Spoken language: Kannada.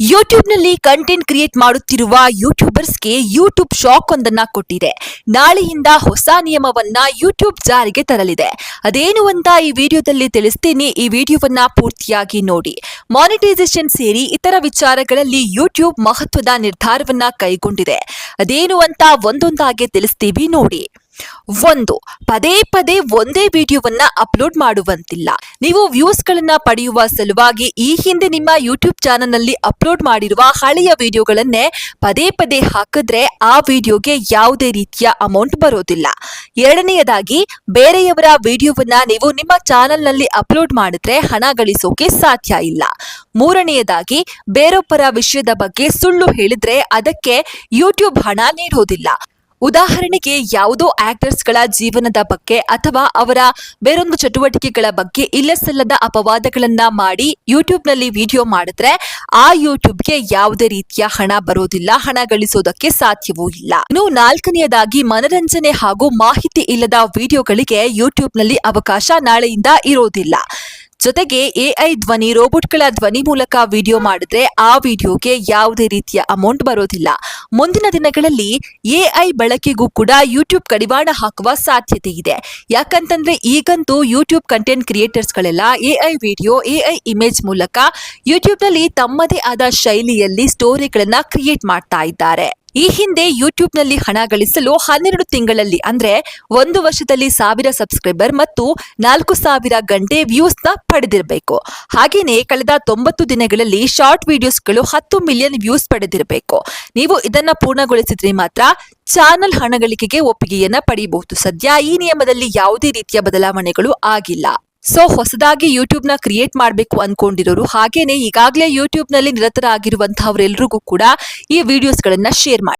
ಯೂಟ್ಯೂಬ್ನಲ್ಲಿ ಕಂಟೆಂಟ್ ಕ್ರಿಯೇಟ್ ಮಾಡುತ್ತಿರುವ ಯೂಟ್ಯೂಬರ್ಸ್ಗೆ ಯೂಟ್ಯೂಬ್ ಶಾಕ್ ಒಂದನ್ನ ಕೊಟ್ಟಿದೆ. ನಾಳೆಯಿಂದ ಹೊಸ ನಿಯಮವನ್ನ ಯೂಟ್ಯೂಬ್ ಜಾರಿಗೆ ತರಲಿದೆ. ಅದೇನು ಅಂತ ಈ ವಿಡಿಯೋದಲ್ಲಿ ತಿಳಿಸ್ತೀನಿ. ಈ ವಿಡಿಯೋವನ್ನ ಪೂರ್ತಿಯಾಗಿ ನೋಡಿ. ಮಾನಿಟೈಸೇಷನ್ ಸೇರಿ ಇತರ ವಿಚಾರಗಳಲ್ಲಿ ಯೂಟ್ಯೂಬ್ ಮಹತ್ವದ ನಿರ್ಧಾರವನ್ನ ಕೈಗೊಂಡಿದೆ. ಅದೇನು ಅಂತ ಒಂದೊಂದಾಗಿ ತಿಳಿಸ್ತೀವಿ ನೋಡಿ. ಒಂದು, ಪದೇ ಪದೇ ಒಂದೇ ವಿಡಿಯೋವನ್ನ ಅಪ್ಲೋಡ್ ಮಾಡುವಂತಿಲ್ಲ. ನೀವು ವ್ಯೂಸ್ ಗಳನ್ನ ಪಡೆಯುವ ಸಲುವಾಗಿ ಈ ಹಿಂದೆ ನಿಮ್ಮ ಯೂಟ್ಯೂಬ್ ಚಾನೆಲ್ನಲ್ಲಿ ಅಪ್ಲೋಡ್ ಮಾಡಿರುವ ಹಳೆಯ ವಿಡಿಯೋಗಳನ್ನೇ ಪದೇ ಪದೇ ಹಾಕಿದ್ರೆ ಆ ವಿಡಿಯೋಗೆ ಯಾವುದೇ ರೀತಿಯ ಅಮೌಂಟ್ ಬರೋದಿಲ್ಲ. ಎರಡನೆಯದಾಗಿ, ಬೇರೆಯವರ ವಿಡಿಯೋವನ್ನ ನೀವು ನಿಮ್ಮ ಚಾನೆಲ್ನಲ್ಲಿ ಅಪ್ಲೋಡ್ ಮಾಡಿದ್ರೆ ಹಣ ಗಳಿಸೋಕೆ ಸಾಧ್ಯ ಇಲ್ಲ. ಮೂರನೆಯದಾಗಿ, ಬೇರೊಬ್ಬರ ವಿಷಯದ ಬಗ್ಗೆ ಸುಳ್ಳು ಹೇಳಿದ್ರೆ ಅದಕ್ಕೆ ಯೂಟ್ಯೂಬ್ ಹಣ ನೀಡೋದಿಲ್ಲ. ಉದಾಹರಣೆಗೆ ಯಾವುದೋ ಆಕ್ಟರ್ಸ್ಗಳ ಜೀವನದ ಬಗ್ಗೆ ಅಥವಾ ಅವರ ಬೇರೊಂದು ಚಟುವಟಿಕೆಗಳ ಬಗ್ಗೆ ಇಲ್ಲಸಲ್ಲದ ಅಪವಾದಗಳನ್ನ ಮಾಡಿ ಯೂಟ್ಯೂಬ್ನಲ್ಲಿ ವಿಡಿಯೋ ಮಾಡಿದ್ರೆ ಆ ಯೂಟ್ಯೂಬ್ಗೆ ಯಾವುದೇ ರೀತಿಯ ಹಣ ಬರೋದಿಲ್ಲ, ಹಣ ಗಳಿಸೋದಕ್ಕೆ ಸಾಧ್ಯವೂ ಇಲ್ಲ. ಇನ್ನು ನಾಲ್ಕನೆಯದಾಗಿ ಮನರಂಜನೆ ಹಾಗೂ ಮಾಹಿತಿ ಇಲ್ಲದ ವಿಡಿಯೋಗಳಿಗೆ ಯೂಟ್ಯೂಬ್ನಲ್ಲಿ ಅವಕಾಶ ನಾಳೆಯಿಂದ ಇರೋದಿಲ್ಲ. ಜೊತೆಗೆ ಎಐ ಧ್ವನಿ, ರೋಬೋಟ್ಗಳ ಧ್ವನಿ ಮೂಲಕ ವಿಡಿಯೋ ಮಾಡಿದ್ರೆ ಆ ವಿಡಿಯೋಗೆ ಯಾವುದೇ ರೀತಿಯ ಅಮೌಂಟ್ ಬರೋದಿಲ್ಲ. ಮುಂದಿನ ದಿನಗಳಲ್ಲಿ ಎಐ ಬಳಕೆಗೂ ಕೂಡ ಯೂಟ್ಯೂಬ್ ಕಡಿವಾಣ ಹಾಕುವ ಸಾಧ್ಯತೆ ಇದೆ. ಯಾಕಂತಂದ್ರೆ ಈಗಂತೂ ಯೂಟ್ಯೂಬ್ ಕಂಟೆಂಟ್ ಕ್ರಿಯೇಟರ್ಸ್ಗಳೆಲ್ಲ ಎಐ ವಿಡಿಯೋ, ಎಐ ಇಮೇಜ್ ಮೂಲಕ ಯೂಟ್ಯೂಬ್ನಲ್ಲಿ ತಮ್ಮದೇ ಆದ ಶೈಲಿಯಲ್ಲಿ ಸ್ಟೋರಿಗಳನ್ನ ಕ್ರಿಯೇಟ್ ಮಾಡ್ತಾ ಇದ್ದಾರೆ. ಈ ಹಿಂದೆ ಯೂಟ್ಯೂಬ್ನಲ್ಲಿ ಹಣ ಗಳಿಸಲು ಹನ್ನೆರಡು ತಿಂಗಳಲ್ಲಿ ಅಂದ್ರೆ ಒಂದು ವರ್ಷದಲ್ಲಿ ಸಾವಿರ ಸಬ್ಸ್ಕ್ರೈಬರ್ ಮತ್ತು ನಾಲ್ಕು ಸಾವಿರ ಗಂಟೆ ವ್ಯೂಸ್ನ ಪಡೆದಿರಬೇಕು. ಹಾಗೇನೆ ಕಳೆದ ತೊಂಬತ್ತು ದಿನಗಳಲ್ಲಿ ಶಾರ್ಟ್ ವಿಡಿಯೋಸ್ಗಳು ಹತ್ತು ಮಿಲಿಯನ್ ವ್ಯೂಸ್ ಪಡೆದಿರಬೇಕು. ನೀವು ಇದನ್ನ ಪೂರ್ಣಗೊಳಿಸಿದ್ರೆ ಮಾತ್ರ ಚಾನಲ್ ಹಣ ಗಳಿಕೆಗೆ ಒಪ್ಪಿಗೆಯನ್ನ ಪಡೆಯಬಹುದು. ಸದ್ಯ ಈ ನಿಯಮದಲ್ಲಿ ಯಾವುದೇ ರೀತಿಯ ಬದಲಾವಣೆಗಳು ಆಗಿಲ್ಲ. ಸೊ ಹೊಸದಾಗಿ ಯೂಟ್ಯೂಬ್ನ ಕ್ರಿಯೇಟ್ ಮಾಡಬೇಕು ಅಂದ್ಕೊಂಡಿರೋರು ಹಾಗೇನೆ ಈಗಾಗಲೇ ಯೂಟ್ಯೂಬ್ನಲ್ಲಿ ನಿರತರಾಗಿರುವಂತಹವರೆಲ್ಲರಿಗೂ ಕೂಡ ಈ ವಿಡಿಯೋಸ್ ಗಳನ್ನ ಶೇರ್ ಮಾಡಿ.